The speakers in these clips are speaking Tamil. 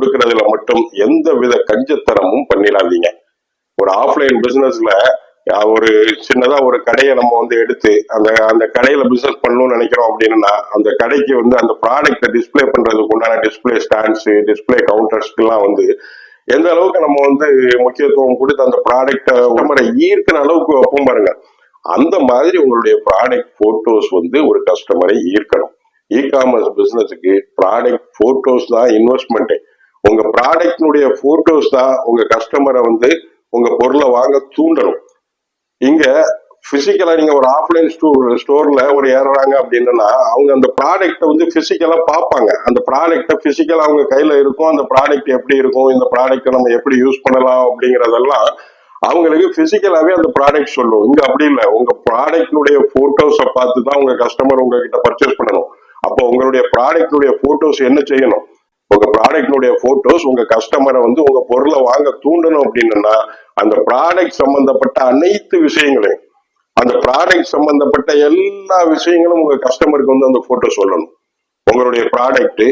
கொடுக்கறதுல மட்டும் எந்த வித கஞ்சத்தனமும் பண்ணிடாதீங்க. ஒரு ஆஃப்லைன் பிசினஸ்ல ஒரு சின்னதா ஒரு கடையை நம்ம வந்து எடுத்து அந்த அந்த கடையில பிசினஸ் பண்ணணும்னு நினைக்கிறோம் அப்படின்னா அந்த கடைக்கு வந்து அந்த ப்ராடக்ட்டை டிஸ்ப்ளே பண்றதுக்கு உண்டான டிஸ்பிளே ஸ்டாண்ட்ஸ் டிஸ்ப்ளே கவுண்டர்ஸ்க்கெல்லாம் வந்து எந்த அளவுக்கு நம்ம வந்து முக்கியத்துவம் கொடுத்து அந்த ப்ராடக்ட்டை உடம்புற ஈர்க்கிற அளவுக்கு வைப்போம் பாருங்க. அந்த மாதிரி உங்களுடைய ப்ராடக்ட் போட்டோஸ் வந்து ஒரு கஸ்டமரை ஈர்க்கணும். இ காமர்ஸ் பிசினஸுக்கு ப்ராடக்ட் போட்டோஸ் தான் இன்வெஸ்ட்மெண்ட்டு உங்க ப்ராடக்டினுடைய போட்டோஸ் தான் உங்க கஸ்டமரை வந்து உங்க பொருளை வாங்க தூண்டணும். இங்க பிசிக்கலா நீங்க ஒரு ஆஃப்லைன் ஸ்டோர் ஸ்டோர்ல ஒரு ஏறுறாங்க அப்படின்னா அவங்க அந்த ப்ராடக்ட்டை வந்து பிசிக்கலா பார்ப்பாங்க. அந்த ப்ராடக்ட்டை பிசிக்கலா அவங்க கையில இருக்கும். அந்த ப்ராடக்ட் எப்படி இருக்கும்? இந்த ப்ராடக்ட்டை நம்ம எப்படி யூஸ் பண்ணலாம் அப்படிங்கறதெல்லாம் அவங்களுக்கு பிசிக்கலாவே அந்த ப்ராடக்ட் சொல்லும். இங்க அப்படி இல்லை. உங்க ப்ராடக்டினுடைய போட்டோஸை பார்த்து தான் உங்க கஸ்டமர் உங்ககிட்ட பர்ச்சேஸ் பண்ணணும். அப்போ உங்களுடைய ப்ராடக்டினுடைய போட்டோஸ் என்ன செய்யணும்? உங்க ப்ராடக்டினுடைய போட்டோஸ் உங்க கஸ்டமரை வந்து உங்க பொருளை வாங்க தூண்டணும் அப்படின்னா அந்த ப்ராடக்ட் சம்பந்தப்பட்ட அனைத்து விஷயங்களையும் அந்த ப்ராடக்ட் சம்பந்தப்பட்ட எல்லா விஷயங்களும் உங்க கஸ்டமருக்கு வந்து அந்த போட்டோ சொல்லணும். உங்களுடைய ப்ராடக்ட்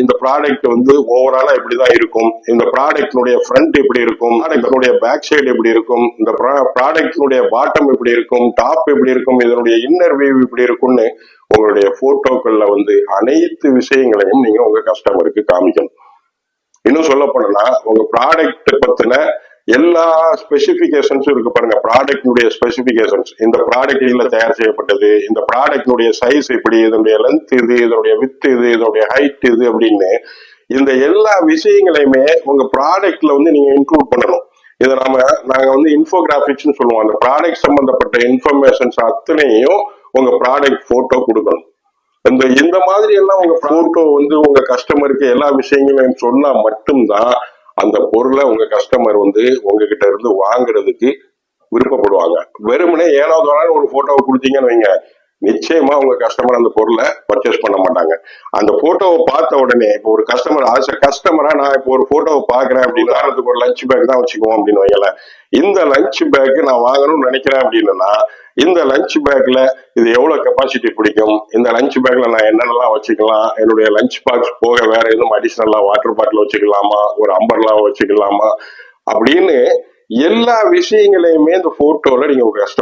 இந்த ப்ராடக்ட் வந்து ஓவராலா இப்படிதான் இருக்கும்? இந்த ப்ராடக்டினுடைய ஃப்ரண்ட் எப்படி இருக்கும்? ப்ராடக்டினுடைய பேக் சைடு எப்படி இருக்கும்? இந்த ப்ராடக்டினுடைய பாட்டம் எப்படி இருக்கும்? டாப் எப்படி இருக்கும்? இதனுடைய இன்னர் வியூ இப்படி இருக்கும்னு உங்களுடைய போட்டோக்கள்ல வந்து அனைத்து விஷயங்களையும் நீங்க உங்க கஸ்டமருக்கு காமிக்கணும். இன்னும் சொல்ல போனா உங்க ப்ராடக்ட் பத்தின எல்லா ஸ்பெசிபிகேஷன்ஸும் இருக்கு பாருங்க. ப்ராடக்டினுடைய ஸ்பெசிபிகேஷன்ஸ் இந்த ப்ராடக்ட் இதுல தயார் செய்யப்பட்டது இந்த ப்ராடக்டினுடைய சைஸ் இப்படி இதனுடைய லென்த் இது இதனுடைய வித் இது இதனுடைய ஹைட் இது அப்படின்னு இந்த எல்லா விஷயங்களையுமே உங்க ப்ராடக்ட்ல வந்து நீங்க இன்க்ளூட் பண்ணணும். இதை நாம நாங்க வந்து இன்ஃபோகிராபிக்ஸ்னு சொல்லுவோம். அந்த ப்ராடக்ட் சம்பந்தப்பட்ட இன்ஃபர்மேஷன்ஸ் அத்தனையும் உங்க ப்ராடக்ட் போட்டோ கொடுக்கணும். இந்த இந்த மாதிரி எல்லாம் உங்க போட்டோ வந்து உங்க கஸ்டமருக்கு எல்லா விஷயங்களையும் சொன்னா மட்டும்தான் அந்த பொருளை உங்க கஸ்டமர் வந்து உங்ககிட்ட இருந்து வாங்குறதுக்கு விருப்பப்படுவாங்க. வெறுமனே ஏனாவது ஒரு போட்டோவை கொடுத்தீங்கன்னு வைங்க. நிச்சயமா உங்க கஸ்டமர் அந்த பொருளை பர்ச்சேஸ் பண்ண மாட்டாங்க. அந்த போட்டோவை பார்த்த உடனே இப்போ ஒரு கஸ்டமர் ஆசை கஸ்டமரா நான் இப்போ ஒரு போட்டோவை பாக்குறேன் அப்படின்னு உதாரணத்துக்கு ஒரு லஞ்ச் பேக் தான் வச்சுக்குவோம் அப்படின்னு வைங்களேன். இந்த லஞ்ச் பேக் நான் வாங்கணும்னு நினைக்கிறேன் அப்படின்னா இந்த லஞ்ச் பேக்ல இது எவ்வளவு கெப்பாசிட்டி பிடிக்கும்? இந்த லஞ்ச் பேக்ல நான் என்னென்னலாம் வச்சுக்கலாம்? என்னுடைய லஞ்ச் பாக்ஸ் போக வேற எதுவும் அடிஷ்னலா வாட்டர் பாட்டில் வச்சுக்கலாமா? ஒரு அம்பர்லா வச்சுக்கலாமா? அப்படின்னு எல்லா விஷயங்களையுமே இந்த போட்டோல நீங்க ஒரு கஷ்டம்